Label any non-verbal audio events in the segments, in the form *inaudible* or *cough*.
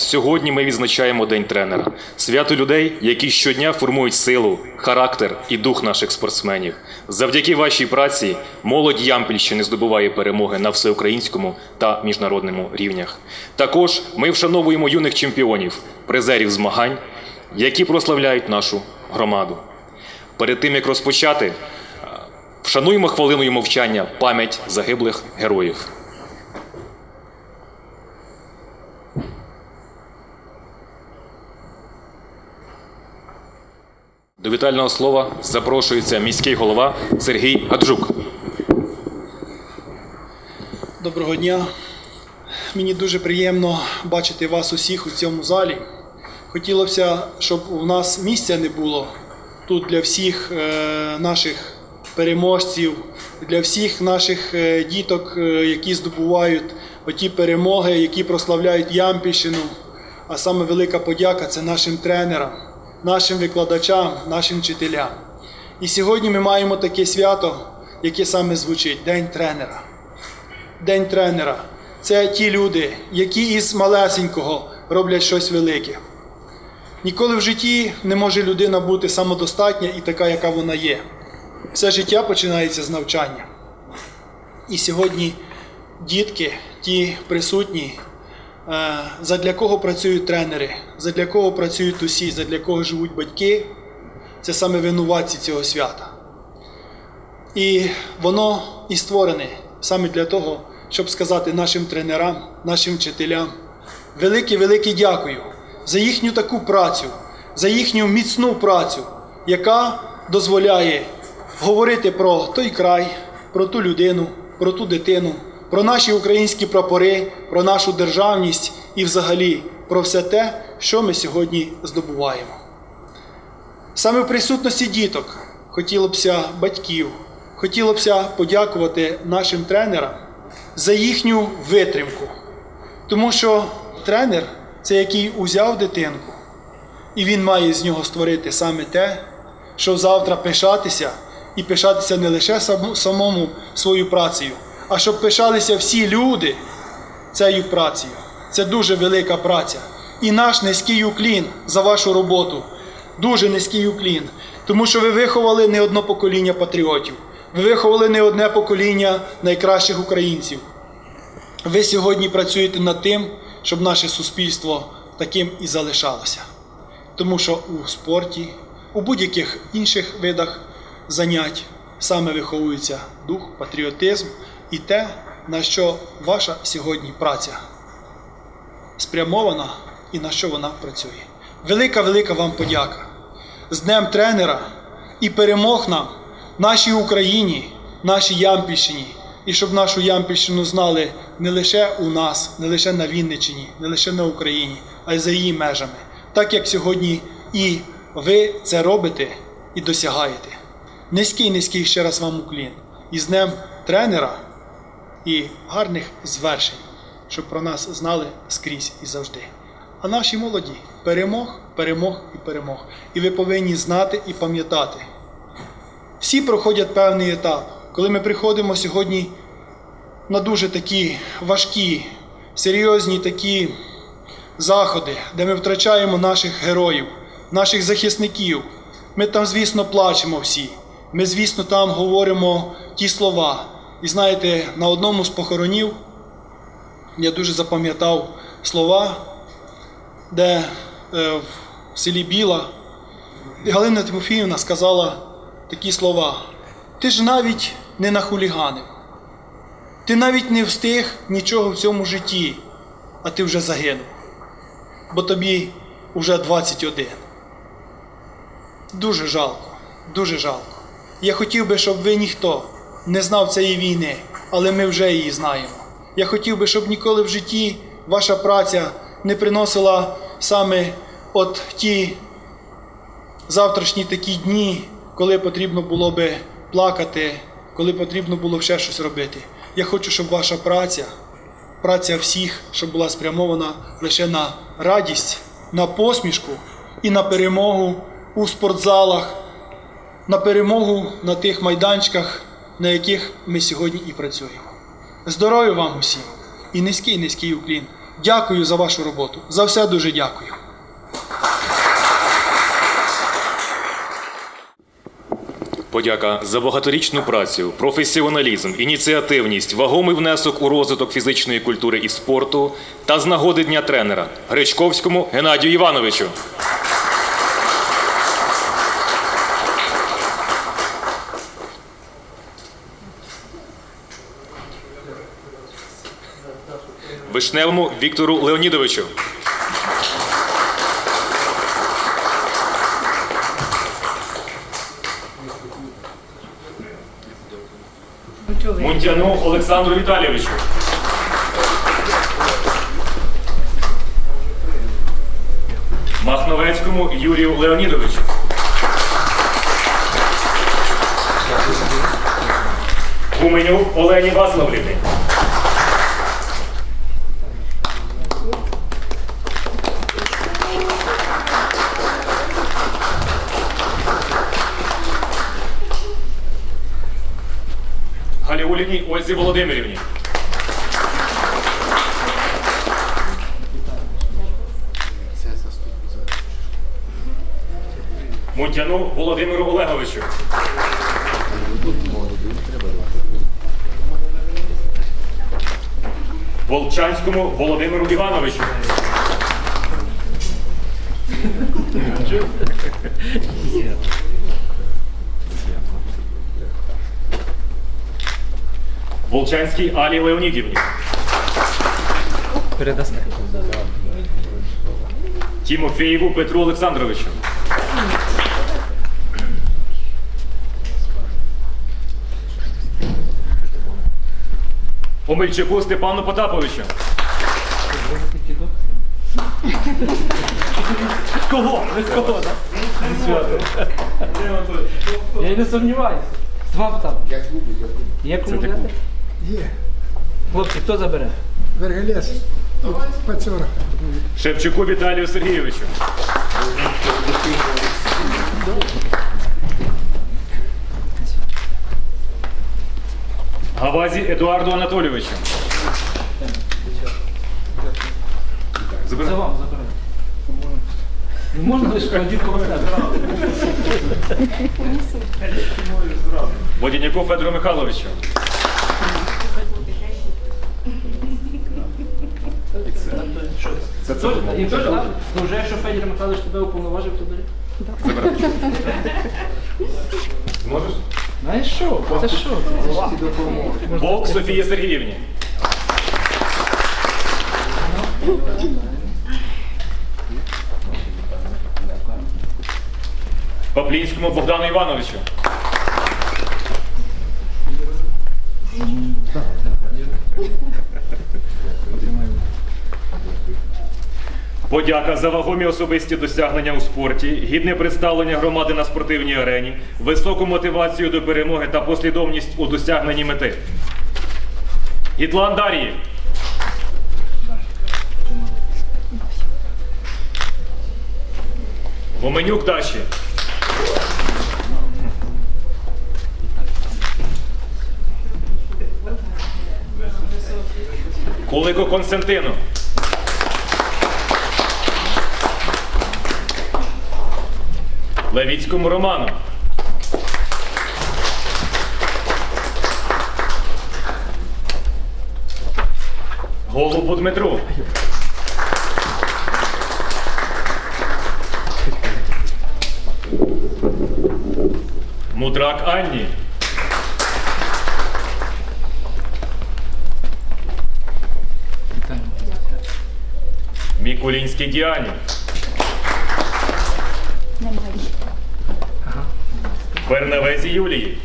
сьогодні ми відзначаємо День тренера, свято людей, які щодня формують силу, характер і дух наших спортсменів. Завдяки вашій праці молодь Ямпільщини здобуває перемоги на всеукраїнському та міжнародному рівнях. Також ми вшановуємо юних чемпіонів, призерів змагань, які прославляють нашу громаду. Перед тим як розпочати, вшануємо хвилиною мовчання пам'ять загиблих героїв. До вітального слова запрошується міський голова Сергій Аджук. Доброго дня. Мені дуже приємно бачити вас усіх у цьому залі. Хотілося щоб у нас місця не було тут для всіх е, наших переможців, для всіх наших е, діток, е, які здобувають оті перемоги, які прославляють Ямпільщину. А саме велика подяка це нашим тренерам, нашим викладачам, нашим вчителям. І сьогодні ми маємо таке свято, яке саме звучить День тренера. День тренера. Це ті люди, які із малесенького роблять щось велике. Ніколи в житті не може людина бути самодостатня і така, яка вона є. Все життя починається з навчання. І сьогодні дітки, ті присутні, задля кого працюють тренери, задля кого працюють усі, задля кого живуть батьки, це саме винуватці цього свята. І воно і створене саме для того, щоб сказати нашим тренерам, нашим вчителям велике, велике дякую за їхню таку працю, за їхню міцну працю, яка дозволяє говорити про той край, про ту людину, про ту дитину, про наші українські прапори, про нашу державність і взагалі про все те, що ми сьогодні здобуваємо. Саме в присутності діток хотілося б батьків, хотілося б подякувати нашим тренерам за їхню витримку. Тому що тренер це який узяв дитинку, і він має з нього створити саме те, що завтра пишатися, і пишатися не лише самому свою працею, а щоб пишалися всі люди цією працею. Це дуже велика праця. І наш низький уклін за вашу роботу. Дуже низький уклін. Тому що ви виховали не одне покоління патріотів. Ви виховали не одне покоління найкращих українців. Ви сьогодні працюєте над тим, щоб наше суспільство таким і залишалося. Тому що у спорті, у будь-яких інших видах занять саме виховується дух, патріотизм і те, на що ваша сьогодні праця спрямована і на що вона працює. Велика, велика вам подяка. З Днем тренера і перемог нам, нашій Україні, нашій Ямпільщині. І щоб нашу Ямпільщину знали не лише у нас, не лише на Вінниччині, не лише на Україні, а й за її межами. Так як сьогодні і ви це робите і досягаєте. Низький, низький ще раз вам уклін. І з Днем тренера і гарних звершень, щоб про нас знали скрізь і завжди. А наші молоді перемог, перемог і перемог. І ви повинні знати і пам'ятати. Всі проходять певний етап. Коли ми приходимо сьогодні на дуже такі важкі, серйозні такі заходи, де ми втрачаємо наших героїв, наших захисників. Ми там, звісно, плачемо всі. Ми, звісно, там говоримо ті слова. І знаєте, на одному з похоронів я дуже запам'ятав слова, де е, в селі Біла Галина Тимофіївна сказала такі слова: Ти ж навіть не нахуліганив, ти навіть не встиг нічого в цьому житті, а ти вже загинув, бо тобі вже 21. Дуже жалко, дуже жалко. Я хотів би, щоб ви ніхто не знав цієї війни, але ми вже її знаємо. Я хотів би, щоб ніколи в житті ваша праця не приносила саме от ті завтрашні такі дні, коли потрібно було би плакати, коли потрібно було ще щось робити. Я хочу, щоб ваша праця, праця всіх, щоб була спрямована лише на радість, на посмішку і на перемогу у спортзалах, на перемогу на тих майданчиках, на яких ми сьогодні і працюємо. Здоров'я вам усім і низький низький уклін. Дякую за вашу роботу. За все дуже дякую. Подяка за багаторічну працю, професіоналізм, ініціативність, вагомий внесок у розвиток фізичної культури і спорту та з нагоди дня тренера Гречковському Геннадію Івановичу. Вишневому Віктору Леонідовичу. Мунтяну Олександру Віталійовичу. Махновецькому Юрію Леонідовичу. Гуменюк Олені Ваславлівні. Галіуліній Ользі Володимирівні. Мунтяну Володимиру Олеговичу. Волчанському Володимиру Івановичу. Волчанській Алі Леонідівні. Передасте. Тімофєєву Петру Олександровичу. Омельчаку Степану Потаповичу. Кого? Ви з кого, так? Я не сумніваюся. Вами там. Як клубу, Є клуб, взяти? Є. Хлопці, хто забере? Вергелес. Пацьора. Шевчуку Віталію Сергійовичу. Гавазі Едуарду Анатолійовичу. Це вам забере. Не можна лише один коло себе. Водяняку Федору Михайловичу. Це. Якщо то вже якщо Федір Михайлович тебе уповноважив, то бери. *laughs* Зможеш? Знаєш що? Це що? Бог Софії Сергіївні. Паплінському Богдану Івановичу. Подяка за вагомі особисті досягнення у спорті, гідне представлення громади на спортивній арені, високу мотивацію до перемоги та послідовність у досягненні мети. Гітлан Дарії. Гоменюк Даші. Кулико Константину. Левіцькому Роману. Голубу Дмитру. Мудрак Анні. Мікулінській Діані. Бернавезі Юлії.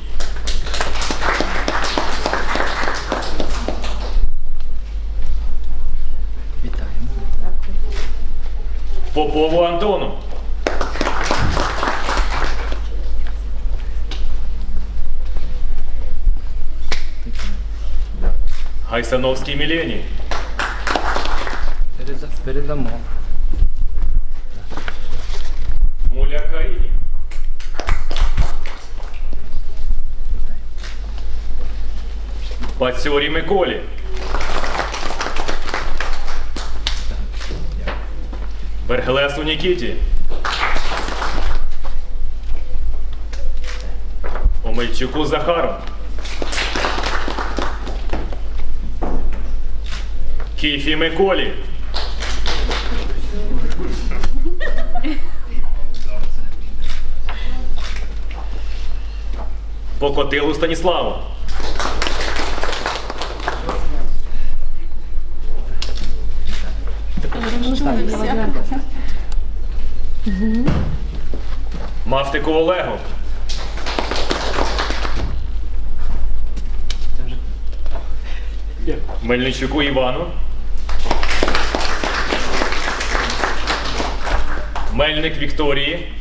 Вітаємо. Попову Антону. Гайсановській Мілені. Переда- Передамо. Пацьорі Миколі. Вергелесу Нікіті. Омельчуку Захару. Кіфі Миколі. Покотилу Станіславу. Мавтику Олегу. Мельничуку Івану. Мельник Вікторії.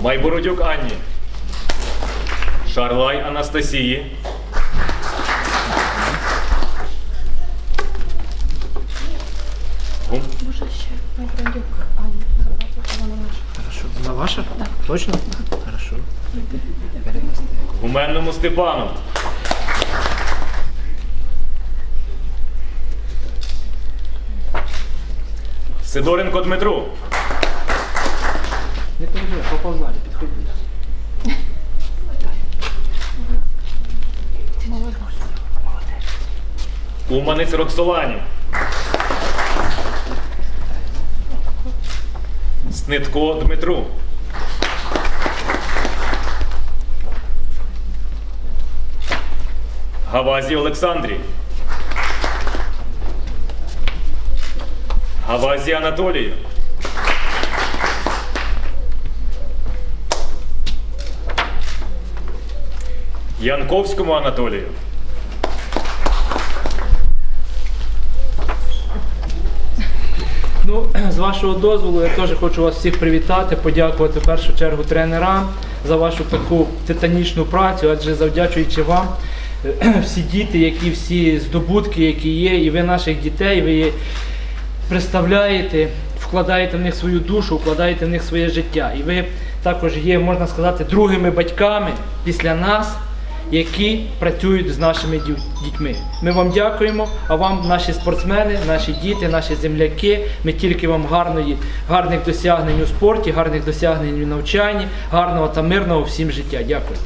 Майбородюк Анні. Шарлай Анастасії. Гум. Може ще Майбрандюк Ані забрати, вона наша. Хорошо. Вона ваша? Так. Точно? Хорошо. Гуменному Степану. Сидоренко Дмитру. Не переживай, попав залі, підходи. Уманець Роксолані. Снитко Дмитру. Гавазі Олександрі. Гавазі Анатолію. Янковському Анатолію. Ну, *clears throat* з вашого дозволу, я теж хочу вас всіх привітати, подякувати в першу чергу тренерам за вашу таку титанічну працю, адже завдячуючи вам, *clears throat* всі діти, які всі здобутки, які є, і ви наших дітей, ви представляєте, вкладаєте в них свою душу, вкладаєте в них своє життя. І ви також є, можна сказати, другими батьками після нас, які працюють з нашими дітьми. Ми вам дякуємо, а вам, наші спортсмени, наші діти, наші земляки. Ми тільки вам гарної, гарних досягнень у спорті, гарних досягнень у навчанні, гарного та мирного всім життя. Дякую.